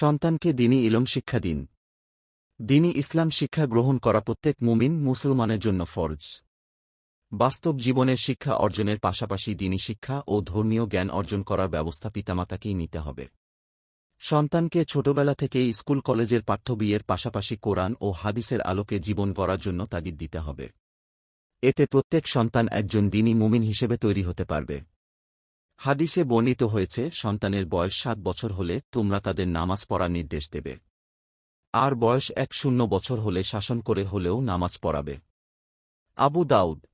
সন্তানকে দিনই ইলম শিক্ষা দিন। দিনই ইসলাম শিক্ষা গ্রহণ করা প্রত্যেক মুমিন মুসলমানের জন্য ফরজ। বাস্তব জীবনের শিক্ষা অর্জনের পাশাপাশি দিনী শিক্ষা ও ধর্মীয় জ্ঞান অর্জন করার ব্যবস্থা পিতামাতাকেই নিতে হবে। সন্তানকে ছোটবেলা থেকেই স্কুল কলেজের পাঠ্য বিয়ের পাশাপাশি কোরআন ও হাদিসের আলোকে জীবন গড়ার জন্য তাগিদ দিতে হবে। এতে প্রত্যেক সন্তান একজন দিনী মুমিন হিসেবে তৈরি হতে পারবে। হাদিসে বর্ণিত হয়েছে, সন্তানের বয়স সাত বছর হলে তোমরা তাদের নামাজ পড়ার নির্দেশ দেবে। আর বয়স এক শূন্য বছর হলে শাসন করে হলেও নামাজ পড়াবে। আবু দাউদ।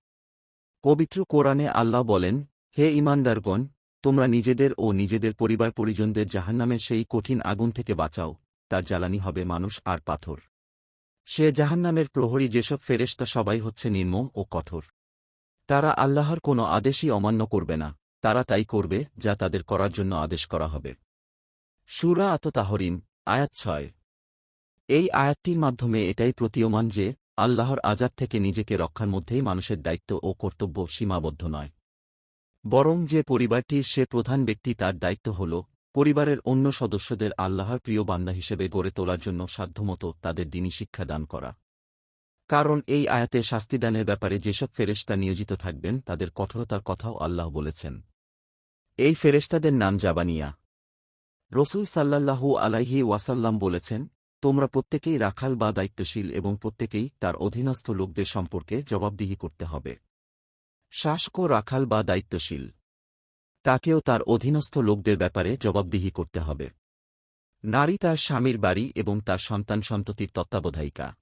পবিত্র কোরআনে আল্লাহ বলেন, হে ইমানদারগণ তোমরা নিজেদের ও নিজেদের পরিবার পরিজনদের জাহান্নামের সেই কঠিন আগুন থেকে বাঁচাও, তার জ্বালানি হবে মানুষ আর পাথর। সে জাহান্নামের প্রহরী যেসব ফেরেশতা সবাই হচ্ছে নির্মম ও কঠোর। তারা আল্লাহর কোনো আদেশই অমান্য করবে না। তারা তাই করবে, যা তাদের করার জন্য আদেশ করা হবে। সুরা আত তাহরিম আয়াত ছয়। এই আয়াতটির মাধ্যমে এটাই প্রতীয়মান যে, আল্লাহর আজাদ থেকে নিজেকে রক্ষার মধ্যেই মানুষের দায়িত্ব ও কর্তব্য সীমাবদ্ধ নয়। বরং যে পরিবারটির সে প্রধান ব্যক্তি তার দায়িত্ব হল, পরিবারের অন্য সদস্যদের আল্লাহর প্রিয় বান্দা হিসেবে গড়ে তোলার জন্য সাধ্যমতো তাদের দিনই শিক্ষা দান করা। কারণ এই আয়াতে শাস্তিদানের ব্যাপারে যেসব ফেরেশতা নিয়োজিত থাকবেন, তাদের কঠোরতার কথাও আল্লাহ বলেছেন। এই ফেরেশতাদের নাম জাবানিয়া। রসুল সাল্লাল্লাহু আলাইহি ওয়াসাল্লাম বলেছেন, তোমরা প্রত্যেকেই রাখাল বা দায়িত্বশীল এবং প্রত্যেকেই তার অধীনস্থ লোকদের সম্পর্কে জবাবদিহি করতে হবে। শাসক রাখাল বা দায়িত্বশীল। তাকেও তার অধীনস্থ লোকদের ব্যাপারে জবাবদিহি করতে হবে। নারী তার স্বামীর বাড়ি এবং তার সন্তান সন্ততির তত্ত্বাবধায়িকা।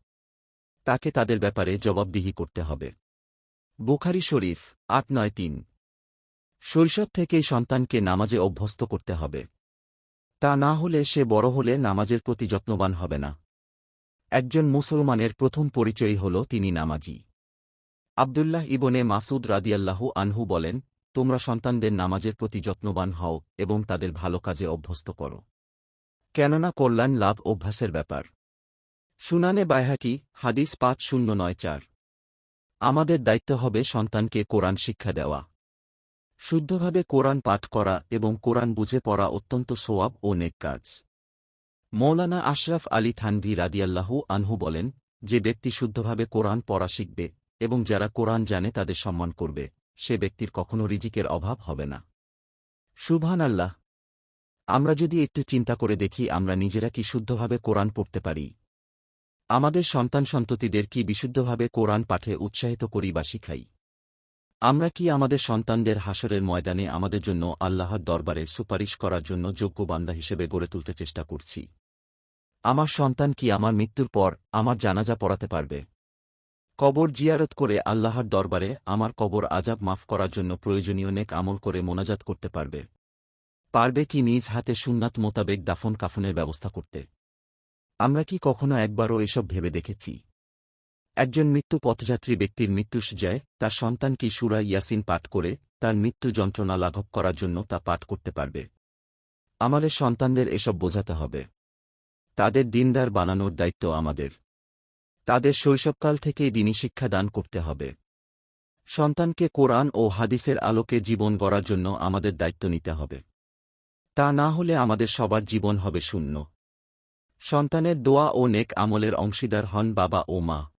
তাকে তাদের ব্যাপারে জবাবদিহি করতে হবে। বুখারি শরীফ, আট নয় তিন। শৈশব থেকেই সন্তানকে নামাজে অভ্যস্ত করতে হবে। তা না হলে সে বড় হলে নামাজের প্রতি যত্নবান হবে না। একজন মুসলমানের প্রথম পরিচয় হল তিনি নামাজি। আবদুল্লাহ ইবনে মাসুদ রাদিয়াল্লাহু আনহু বলেন, তোমরা সন্তানদের নামাজের প্রতি যত্নবান হও এবং তাদের ভালো কাজে অভ্যস্ত করো। কেননা কল্যাণ, লাভ, অভ্যাসের ব্যাপার। সুনানে বায়হাকি হাদিস পাঁচ শূন্য নয় চার। আমাদের দায়িত্ব হবে সন্তানকে কোরআন শিক্ষা দেওয়া। শুদ্ধভাবে কোরআন পাঠ করা এবং কোরআন বুঝে পড়া অত্যন্ত সোয়াব ও নেক কাজ। মৌলানা আশরাফ আলী থানভি রাদিয়াল্লাহু আনহু বলেন, যে ব্যক্তি শুদ্ধভাবে কোরআন পড়া শিখবে এবং যারা কোরআন জানে তাদের সম্মান করবে, সে ব্যক্তির কখনো রিজিকের অভাব হবে না। সুবহান আল্লাহ আমরা যদি একটু চিন্তা করে দেখি আমরা নিজেরা কি শুদ্ধভাবে কোরআন পড়তে পারি। আমাদের সন্তান সন্ততিদের কি বিশুদ্ধভাবে কোরআন পাঠে উৎসাহিত করি বা শিখাই? আমরা কি আমাদের সন্তানদের হাসরের ময়দানে আমাদের জন্য আল্লাহর দরবারে সুপারিশ করার জন্য যোগ্য বান্দা হিসেবে গড়ে তুলতে চেষ্টা করছি? আমার সন্তান কি আমার মৃত্যুর পর আমার জানাজা পড়াতে পারবে? কবর জিয়ারত করে আল্লাহর দরবারে আমার কবর আজাব মাফ করার জন্য প্রয়োজনীয় নেক আমল করে মোনাজাত করতে পারবে? পারবে কি নিজ হাতে সুন্নাত মোতাবেক দাফন কাফনের ব্যবস্থা করতে? আমরা কি কখনো একবারও এসব ভেবে দেখেছি? একজন মৃত্যু পথযাত্রী ব্যক্তির মৃত্যু যায় তার সন্তান কি সুরা ইয়াসিন পাঠ করে, তার মৃত্যু যন্ত্রণা লাঘব করার জন্য তা পাঠ করতে পারবে। আমাদের সন্তানদের এসব বোঝাতে হবে। তাদের দিনদার বানানোর দায়িত্ব আমাদের। তাদের শৈশবকাল থেকেই দিনী শিক্ষা দান করতে হবে। সন্তানকে কোরআন ও হাদিসের আলোকে জীবন গড়ার জন্য আমাদের দায়িত্ব নিতে হবে। তা না হলে আমাদের সবার জীবন হবে শূন্য। সন্তানের দোয়া ও নেক আমলের অংশীদার হন বাবা ও মা।